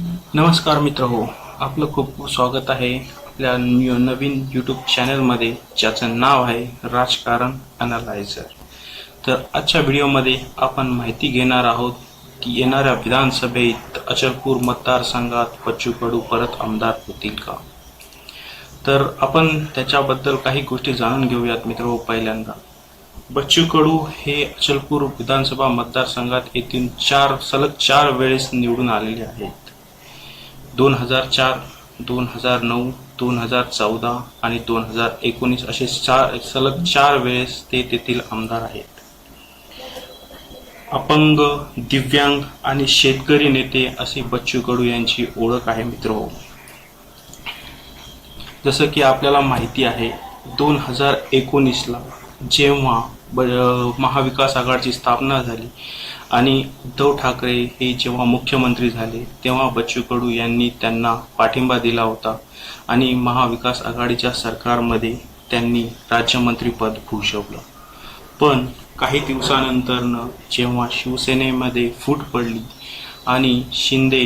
नमस्कार मित्र हो आपलं खूप खूप स्वागत आहे आपल्या नवीन यूट्यूब चॅनलमध्ये ज्याचं नाव आहे राजकारण अनालायझर तर आजच्या व्हिडिओमध्ये आपण माहिती घेणार आहोत की येणाऱ्या विधानसभेत अचलपूर मतदारसंघात बच्चू कडू परत आमदार होतील का? तर आपण त्याच्याबद्दल काही गोष्टी जाणून घेऊयात मित्र हो पहिल्यांदा. बच्चू कडू हे अचलपूर विधानसभा मतदारसंघात येथून चार सलग चार वेळेस निवडून आलेले आहेत. दोन हजार चार दोन हजार नऊ दोन हजार चौदा आणि दोन हजार एकोणीस असे चार सलग चार वेळेस ते तेथील आमदार आहेत. अपंग दिव्यांग आणि शेतकरी नेते असे बच्चू कडू यांची ओळख आहे मित्र हो. जसं की आपल्याला माहिती आहे दोन हजार एकोणीसला जेव्हा ब- महाविकास आघाडीची स्थापना झाली आणि उद्धव ठाकरे हे जेव्हा मुख्यमंत्री झाले तेव्हा बच्चू कडू यांनी त्यांना पाठिंबा दिला होता आणि महाविकास आघाडीच्या सरकारमध्ये त्यांनी राज्यमंत्रीपद भूषवलं. पण काही दिवसानंतरनं जेव्हा शिवसेनेमध्ये फूट पडली आणि शिंदे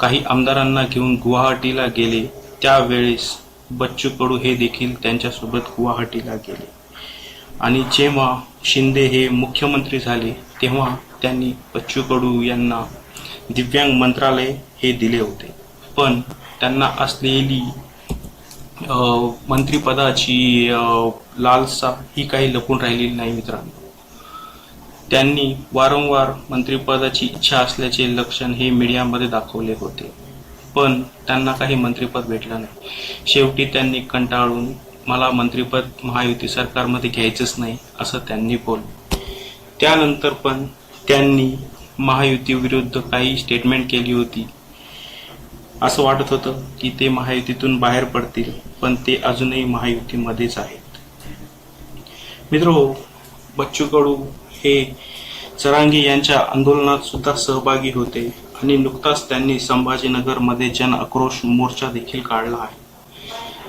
काही आमदारांना घेऊन गुवाहाटीला गेले त्यावेळेस बच्चू कडू हे देखील त्यांच्यासोबत गुवाहाटीला गेले. आणि जेव्हा शिंदे हे मुख्यमंत्री झाले तेव्हा त्यांनी बच्चू कडू यांना दिव्यांग मंत्रालय हे दिले होते. पण त्यांना असलेली मंत्रीपदाची मंत्रिपदाची लालसा ही काही लपून राहिलेली नाही मित्रांनो. त्यांनी वारंवार मंत्रिपदाची इच्छा असल्याचे लक्षण हे मीडियामध्ये दाखवले होते. पण त्यांना काही मंत्रिपद भेटलं नाही. शेवटी त्यांनी कंटाळून मला मंत्रिपद महायुती सरकारमध्ये घ्यायचंच नाही असं त्यांनी बोललं. त्यानंतर पण त्यांनी महायुतीविरुद्ध काही स्टेटमेंट केली होती. असं वाटत होतं की ते महायुतीतून बाहेर पडतील पण ते अजूनही महायुतीमध्येच आहेत. मित्र हो, बच्चू कडू हे चरांगी यांच्या आंदोलनात सुद्धा सहभागी होते आणि नुकताच त्यांनी संभाजीनगरमध्ये जन आक्रोश मोर्चा देखील काढला आहे.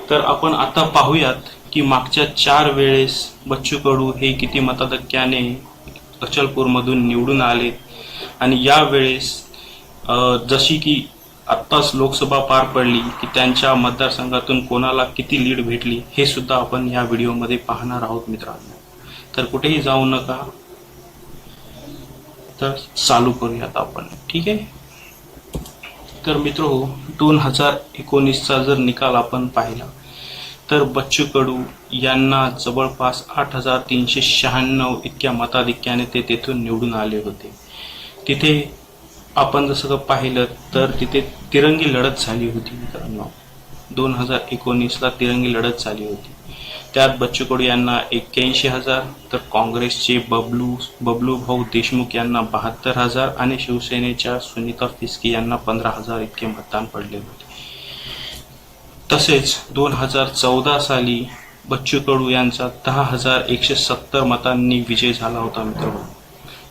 तर आपण आता पाहूयात की मागच्या चार वेळेस बच्चू कडू हे किती मताधक्याने अचलपूरमधून निवडून आले. आणि यावेळेस जशी की आत्ताच लोकसभा पार पडली की त्यांच्या मतदारसंघातून कोणाला किती लीड भेटली हे सुद्धा आपण या व्हिडिओमध्ये पाहणार आहोत मित्रांनो. तर कुठेही जाऊ नका. तर चालू करूयात आपण. ठीक आहे? तर मित्र हो दोन हजार एकोणीसचा जर निकाल आपण पाहिला तर बच्चू कडू यांना जवळपास आठ हजार तीनशे शहाण्णव इतक्या मताधिक्याने ते तेथून निवडून आले होते. तिथे आपण जसं पाहिलं तर तिथे तिरंगी लढत झाली होती मित्रांनो. दोन हजार एकोणीसला तिरंगी लढत झाली होती. त्यात बच्चू कडू यांना एक्क्याऐंशी हजार तर काँग्रेसचे बबलू बबलू भाऊ देशमुख यांना बहात्तर हजार आणि शिवसेनेच्या सुनीता फिस्की यांना पंधरा हजार इतके मतदान पडले होते. तसेच दोन हजार चौदा साली बच्चू कडू यांचा दहा हजार एकशे सत्तर मतांनी विजय झाला होता मित्रांनो.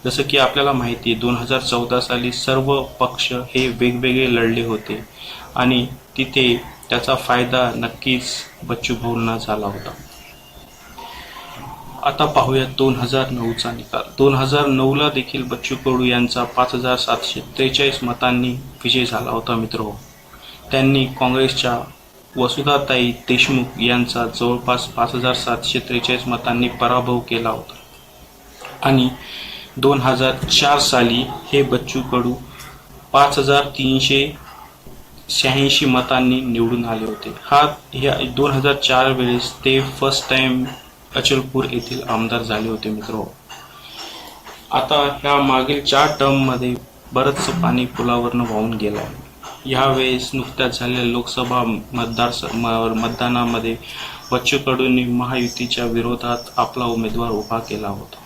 जसं की आपल्याला माहिती आहे दोन हजार चौदा साली सर्व पक्ष हे वेगवेगळे लढले होते आणि तिथे त्याचा फायदा नक्कीच बच्चू भाऊंना झाला होता. आता पाहूया दोन हजार नऊचा निकाल. दोन हजार नऊला देखील बच्चू कडू यांचा पाच हजार सातशे त्रेचाळीस मतांनी विजय झाला होता मित्र त्यांनी काँग्रेसच्या वसुधाताई देशमुख यांचा जवळपास पाच हजार सातशे त्रेचाळीस मतांनी पराभव केला होता. आणि दोन हजार चार साली हे बच्चू कडू पाच हजार तीनशे शहाऐंशी मतांनी निवडून आले होते. हा या दोन हजार चार वेळेस ते फर्स्ट टाइम अचलपूर येथील आमदार झाले होते मित्र. आता ह्या मागील चार टर्ममध्ये बरंचसं पाणी पुलावरनं वाहून गेलं आहे. यावेळेस नुकत्याच झालेल्या लोकसभा मतदार म- मतदानामध्ये बच्चू कडूंनी महायुतीच्या विरोधात आपला उमेदवार उभा केला होता.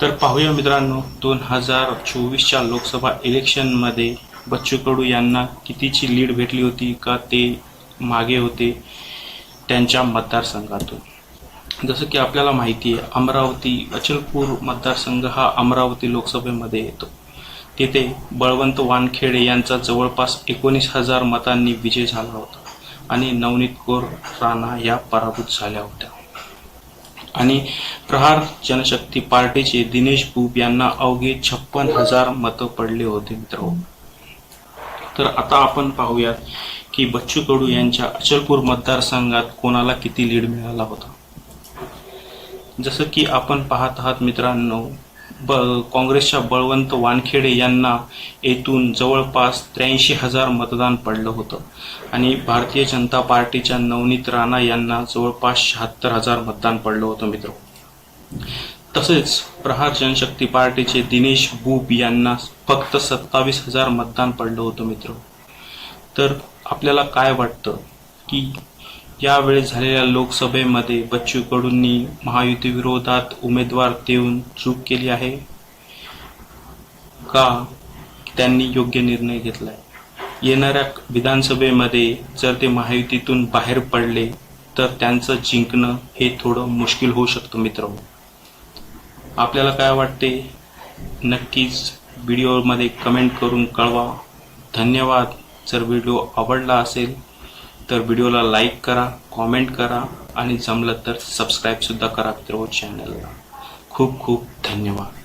तर पाहूया मित्रांनो दोन हजार चोवीसच्या लोकसभा इलेक्शनमध्ये बच्चू कडू यांना कितीची लीड भेटली होती का ते मागे होते त्यांच्या मतदारसंघातून. जसं की आपल्याला माहिती आहे अमरावती अचलपूर मतदारसंघ हा अमरावती लोकसभेमध्ये येतो. तिथे बळवंत वानखेडे यांचा जवळपास एकोणीस हजार मतांनी विजय झाला होता आणि नवनीत कौर राणा या पराभूत झाल्या होत्या. आणि प्रहार जनशक्ती पार्टीचे दिनेश भूप यांना अवघे छप्पन हजार मतं पडले होते मित्र. तर आता आपण पाहूयात की बच्चू कडू यांच्या अचलपूर मतदारसंघात कोणाला किती लीड मिळाला होता? जसं की आपण पाहत आहात मित्रांनो ब काँग्रेसच्या बळवंत वानखेडे यांना येथून जवळपास त्र्याऐंशी हजार मतदान पडलं होतं. आणि भारतीय जनता पार्टीच्या नवनीत राणा यांना जवळपास शहात्तर हजार मतदान पडलं होतं मित्र. तसेच प्रहार जनशक्ती पार्टीचे दिनेश बूप यांना फक्त सत्तावीस हजार मतदान पडलं होतं मित्र. तर आपल्याला काय वाटतं की यावेळेस झालेल्या लोकसभेमध्ये बच्चू कडूंनी महायुती विरोधात उमेदवार देऊन चूक केली आहे का? त्यांनी योग्य निर्णय घेतलाय. येणाऱ्या विधानसभेमध्ये जर ते महायुतीतून बाहेर पडले तर त्यांचं जिंकणं हे थोडं मुश्किल होऊ शकतं मित्र. आपल्याला काय वाटते? नक्कीच व्हिडिओमध्ये कमेंट करून कळवा. धन्यवाद. जर व्हिडिओ आवडला असेल तर व्हिडिओला लाईक करा कॉमेंट करा आणि जमलं तर सबस्क्राईबसुद्धा करा मित्र चॅनलला खूप खूप धन्यवाद.